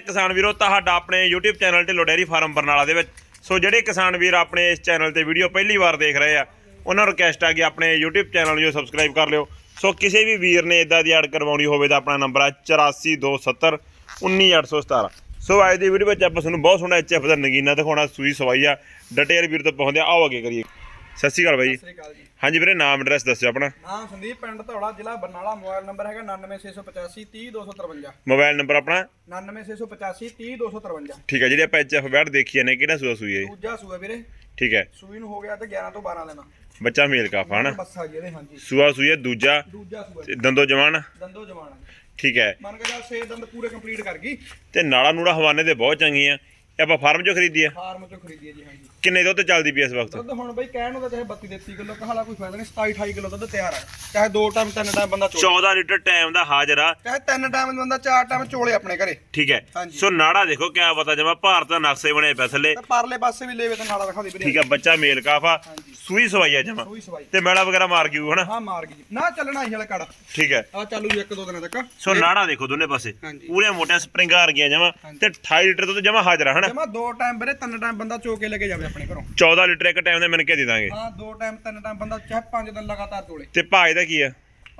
ਕਿਸਾਨ ਵੀਰੋ, ਤੁਹਾਡਾ ਆਪਣੇ YouTube channel Dhillon dairy farm Barnala ਦੇ ਵਿੱਚ। ਸੋ ਜਿਹੜੇ ਕਿਸਾਨ ਵੀਰ ਆਪਣੇ ਇਸ ਚੈਨਲ ਤੇ ਵੀਡੀਓ ਪਹਿਲੀ ਵਾਰ ਦੇਖ ਰਹੇ ਆ, ਉਹਨਾਂ ਨੂੰ ਰਿਕਵੈਸਟ ਆ ਕਿ ਆਪਣੇ YouTube ਚੈਨਲ ਨੂੰ ਸਬਸਕ੍ਰਾਈਬ ਕਰ ਲਿਓ। ਸੋ ਕਿਸੇ ਵੀ ਵੀਰ ਨੇ ਇਦਾਂ ਦੀ ਐਡ ਕਰਵਾਉਣੀ ਹੋਵੇ ਤਾਂ ਆਪਣਾ ਨੰਬਰ ਆ 8427 19817 ਸੋ ਅੱਜ ਦੀ ਵੀਡੀਓ ਵਿੱਚ ਆਪਾਂ ਤੁਹਾਨੂੰ ਬਹੁਤ ਸੋਹਣਾ ਐਚਐਫ ਦਾ ਨਗੀਨਾ ਦਿਖਾਉਣਾ, ਸੂਈ ਸਵਾਈ ਆ। ਡਿਟੇਲ ਵੀਰ ਤੋਂ ਪਹੁੰਚਦੇ ਆਓ ਅੱਗੇ ਕਰੀਏ। ਸਤਿ ਸ਼੍ਰੀ ਅਕਾਲ ਬਾਈ ਜੀ। ਸਤਿ ਸ੍ਰੀ ਅਕਾਲ ਜੀ। ਹਾਂਜੀ ਵੀਰੇ ਨਾਮ ਐਡਰੈਸ ਦੱਸਿਓ ਆਪਣਾ। ਨਾਮ ਸੰਦੀਪ ਪਿੰਡ ਧੌਲਾ ਜ਼ਿਲ੍ਹਾ ਬਰਨਾਲਾ ਮੋਬਾਈਲ ਨੰਬਰ ਹੈਗਾ 99685 30253 ਮੋਬਾਈਲ ਨੰਬਰ ਆਪਣਾ? 99685 30253 ਠੀਕ ਹੈ ਜਿਹੜੀ ਆਪਾਂ ਐਚਐਫ ਬੈਡ ਦੇਖੀ ਨੇ ਕਿਹੜਾ ਸੂਆ ਸੂਈ ਹੈ? ਦੂਜਾ ਸੂਆ ਵੀਰੇ। ਠੀਕ ਹੈ। ਸੂਈ ਨੂੰ ਹੋ ਗਿਆ ਤੇ 11 ਤੋਂ 12 ਦਿਨ ਬੱਚਾ ਮੇਲ ਕਾਫਾ ਹਨਾ? ਬੱਸਾ ਜੀ ਇਹਦੇ ਹਾਂਜੀ। ਸੂਆ ਸੂਈ ਹੈ ਦੂਜਾ ਦੂਜਾ ਸੂਆ। ਦੰਦੋ ਜਵਾਨ? ਦੰਦੋ ਜਵਾਨ। ਠੀਕ ਹੈ। ਮੰਨ ਕੇ 6 ਦੰਦ ਪੂਰੇ ਕੰਪਲੀਟ ਕਰ ਗਈ। ਤੇ ਨਾੜਾ ਨੂੜਾ ਹਵਾਨੇ ਦੇ ਬਹੁਤ ਚੰਗੀਆਂ ਇਹ ਆਪਾਂ ਫਾਰਮ ਚੋਂ ਖਰੀਦੀ ਆ ਫਾਰਮ ਚੋਂ ਖਰੀਦੀ ਹੈ ਜੀ ਹਾਂਜੀ। ਕਿੰਨੇ ਦੁੱਧ ਚੱਲਦੀ ਪਈ ਇਸ ਵਕਤ? ਦੁੱਧ ਹੁਣ ਬਈ ਕਹਿਣ ਨੂੰ ਤਾਂ ਚਾਹੇ 32 33 ਕਿਲੋ ਕਹਾਲਾ ਕੋਈ ਫਾਇਦਾ ਨਹੀਂ 27 28 ਕਿਲੋ ਦੁੱਧ ਤਿਆਰ ਹੈ ਚਾਹੇ ਦੋ ਟਾਈਮ ਤਿੰਨ ਟਾਈਮ ਬੰਦਾ ਚੋਲੇ। 14 ਲੀਟਰ ਟਾਈਮ ਦਾ ਹਾਜ਼ਰ ਆ। ਚਾਹੇ ਤਿੰਨ ਟਾਈਮ ਬੰਦਾ ਚਾਰ ਟਾਈਮ ਚੋਲੇ ਆਪਣੇ ਘਰੇ। ਠੀਕ ਹੈ ਹਾਂਜੀ। ਸੋ ਨਾੜਾ ਦੇਖੋ ਕਿਆ ਪਤਾ ਜਮਾ ਭਾਰਤ ਦਾ ਨਕਸ਼ੇ ਬਣੇ ਥੱਲੇ। ਤੇ ਪਰਲੇ ਪਾਸੇ ਵੀ ਲੈਵੇ ਤੇ ਨਾਲਾ ਦਿਖਾ ਦੇ ਵੀਰੇ ਠੀਕ ਹੈ ਬੱਚਾ ਮੇਲ ਕਾਫਾ ਹਾਂਜੀ। ਸੂਈ ਸਵਾਈ ਆ ਜਮਾ। ਸੂਈ ਸਵਾਈ। ਤੇ ਮੈਲਾ ਵਗੈਰਾ ਮਾਰ ਗਿਓ ਹਨਾ? ਹਾਂ ਮਾਰ ਗਈ। ਨਾ ਚੱਲਣਾ ਹੀ ਵਾਲਾ ਕੜ। ਠੀਕ ਹੈ। ਆ ਚਾਲੂ ਇੱਕ ਦੋ ਦਿਨਾਂ ਤੱਕ। ਸੋ ਨਾੜਾ ਦੇਖੋ ਦੋਨੇ ਪਾਸੇ। ਹਾਂਜੀ। ਪੂਰੇ ਮੋਟੇ ਸਪਰਿੰਗ ਆ ਰਹੀਆਂ ਜਮਾ। ਤੇ 28 ਲੀਟਰ ਦੁੱਧ ਜਮਾ ਹਾਜ਼ਰ ਆ ਹਨਾ? ਜਮਾ ਦੋ ਟਾਈਮ ਵੀਰੇ ਤਿੰਨ ਟਾਈਮ ਬੰਦਾ ਚੋ ਕੇ ਲੈ ਕੇ ਜਾਵੇ ਆਪਣੇ ਘਰੋਂ। 14 ਲੀਟਰ ਇੱਕ ਟਾਈਮ ਦੇ ਮਿਣ ਕੇ ਦੇ ਦਾਂਗੇ। ਹਾਂ ਦੋ ਟਾਈਮ ਤਿੰਨ ਟਾਈਮ ਬੰਦਾ ਚਾਹੇ ਪੰਜ ਦਿਨ ਲਗਾਤਾਰ ਤੋਲੇ ਤੇ ਭਾਜ ਦਾ ਕੀ ਆ?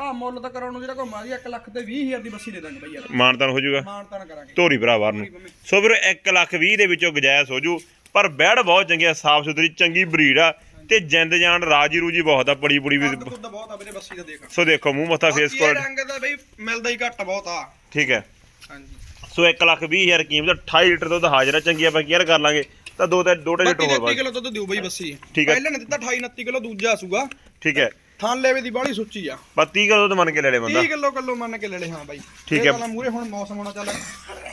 ਆ ਮੁੱਲ ਤਾਂ ਕਰਾਉਣ ਨੂੰ ਜਿਹੜਾ ਕੋਈ ਮਾਰੀ 1 ਲੱਖ ਤੇ 20 ਹਜ਼ਾਰ ਦੀ ਬੱਸੀ ਦੇ ਦਾਂਗੇ ਬਈ ਯਾਰ। ਮਾਨਤਾਨ ਹੋ ਜਾਊਗਾ। ਮਾਨ ਤਾਨ ਕਰਾਂਗੇ। ਧੋਰੀ ਭਰਾ ਬਾਹਰ ਨੂੰ। ਸੋ ਵੀਰ 1 ਲੱਖ 20 ਦੇ ਵਿੱਚੋਂ ਗੁਜਾਇਸ਼ ਹੋ ਜੂ। ਪਰ ਬੈੜ ਬਹੁਤ ਚੰਗੀ ਆ ਸਾਫ਼ ਸੁਥਰੀ ਚੰਗੀ ਬਰੀਡ ਆ। ਤੇ ਜਿੰਦ ਜਾਨ ਰਾਜੀ ਰੂਜੀ ਬਹੁਤ ਆ ਬੜੀ ਬੜੀ ਵੀ ਦੁੱਧ ਦੁੱਧ ਬਹੁਤ ਆ ਵੀਰੇ ਬੱਸੀ ਦਾ ਦੇਖ। ਸੋ ਦੇਖੋ ਮੂੰਹ ਮੱਥਾ ਫੇਸ ਬਾਕੀ ਇਹ ਕੋਲ ਰੰਗ ਦਾ ਬਈ ਮਿਲਦਾ ਹੀ ਘੱਟ ਬਹੁਤ ਆ। ਠੀਕ ਹੈ। ਹਾਂਜੀ। ਸੋ 1 ਲੱਖ 20 ਹਜ਼ਾਰ ਕੀਮਤ 28 ਲੀਟਰ ਦੁੱਧ ਹਾਜ਼ਰ ਆ ਚੰਗੀ ਆਪਾਂ ਕੇਅਰ ਕਰ ਲਾਂਗੇ। ਤਾਂ ਦੋ ਤੇ ਢਾਈ ਲੀਟਰ ਬਾਕੀ ਹੋਰ 30 ਬਾਅਦ ਕਿਲੋ ਦੁੱਧ ਦਿਓ ਬਈ ਬੱਸੀ। ਠੀਕ ਹੈ। ਪਹਿਲਾਂ ਨੇ ਦਿੱਤਾ 28 29 ਕਿਲੋ ਦੂਜਾ ਸੂਗਾ। ਠੀਕ ਹੈ। ਥਾਨ ਲੈਵੇ ਦੀ ਬਾਹਲੀ ਸੁੱਚੀ ਆ। ਪਰ 30 ਕਿਲੋ ਦੁੱਧ ਮੰਨ ਕੇ ਲੈ ਲੈ ਬੰਦਾ। 30 ਕਿਲੋ ਕਿਲੋ ਮੰਨ ਕੇ ਲੈ ਲੈ ਹਾਂ ਬਾਈ। ਠੀਕ ਇਹ ਹੈ। ਮੂਰੇ ਹੁਣ ਮੌਸਮ ਹੋਣਾ ਚੱਲ।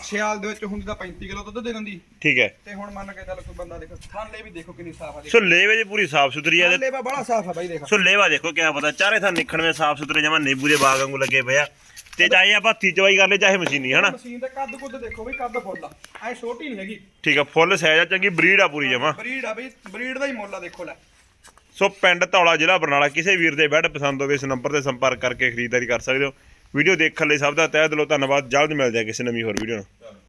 ਸਿਆਲ ਦੇ ਵਿੱਚ ਹੁੰਦੀ ਤਾਂ 35 ਕਿਲੋ ਦੁੱਧ ਦੇ ਦਿੰਦੀ। ਠੀਕ ਹੈ। ਤੇ ਹੁਣ ਮੰਨ ਕੇ ਚੱਲ ਕੋਈ ਬੰਦਾ ਦੇਖੋ ਥਾਨ ਲੈ ਵੀ ਦੇਖੋ ਕਿੰਨੀ ਸਾਫ਼ ਆ ਸੋ ਲੇਵੇ ਦੀ ਪੂਰੀ ਸਾਫ਼ ਸੁਥਰੀ ਤੇ ਲੈਵਾ ਬੜਾ ਸਾਫ਼ ਆ ਬਾਈ ਦੇਖ। ਸੋ ਲੇਵਾ ਦੇਖੋ ਕਿਆ ਪਤਾ ਚਾਰੇ ਥਾਂ ਨਿਖਣਵੇਂ ਸਾਫ਼ ਸੁਥਰੇ ਜਮਾ ਨਿੰਬੂ ਦੇ ਬਾਗ ਵਾਂਗੂ ਲੱਗੇ ਪਏ ਆ। ਤੇ ਚਾਹੇ ਆਪਾਂ ਹੱਥੀ ਚਵਾਈ ਕਰ ਲੈ ਚਾਹੇ ਮਸ਼ੀਨੀ ਹਨਾ? ਮਸ਼ੀਨ ਤੇ ਕੱਦ ਕੁੱਦ ਦੇਖੋ ਬਈ ਕੱਦ ਫੁੱਲ ਆ। ਐ ਛੋਟੀ ਨਹੀਂ ਹੈਗੀ। ਠੀਕ ਆ ਫੁੱਲ ਸਾਈਜ਼ ਆ ਚੰਗੀ ਬਰੀਡ ਆ ਪੂਰੀ ਜਮਾ। ਬਰੀਡ ਆ ਬਈ ਬਰੀਡ ਦਾ ਹੀ ਮੁੱਲ ਆ ਦੇਖੋ ਲੈ। ਸੋ ਪਿੰਡ ਧੌਲਾ ਜ਼ਿਲ੍ਹਾ ਬਰਨਾਲਾ ਕਿਸੇ ਵੀਰ ਦੇ ਬੈੱਡ ਪਸੰਦ ਹੋਵੇ ਇਸ ਨੰਬਰ ਤੇ ਸੰਪਰਕ ਕਰਕੇ ਖਰੀਦਦਾਰੀ ਕਰ ਸਕਦੇ ਹੋ। ਵੀਡੀਓ ਦੇਖਣ ਲਈ ਸਭ ਦਾ ਤਹਿ ਦਿਲੋਂ ਧੰਨਵਾਦ ਜਲਦ ਮਿਲਦੇ ਆ ਕਿਸੇ ਨਵੀਂ ਹੋਰ ਵੀਡੀਓ ਨਾਲ।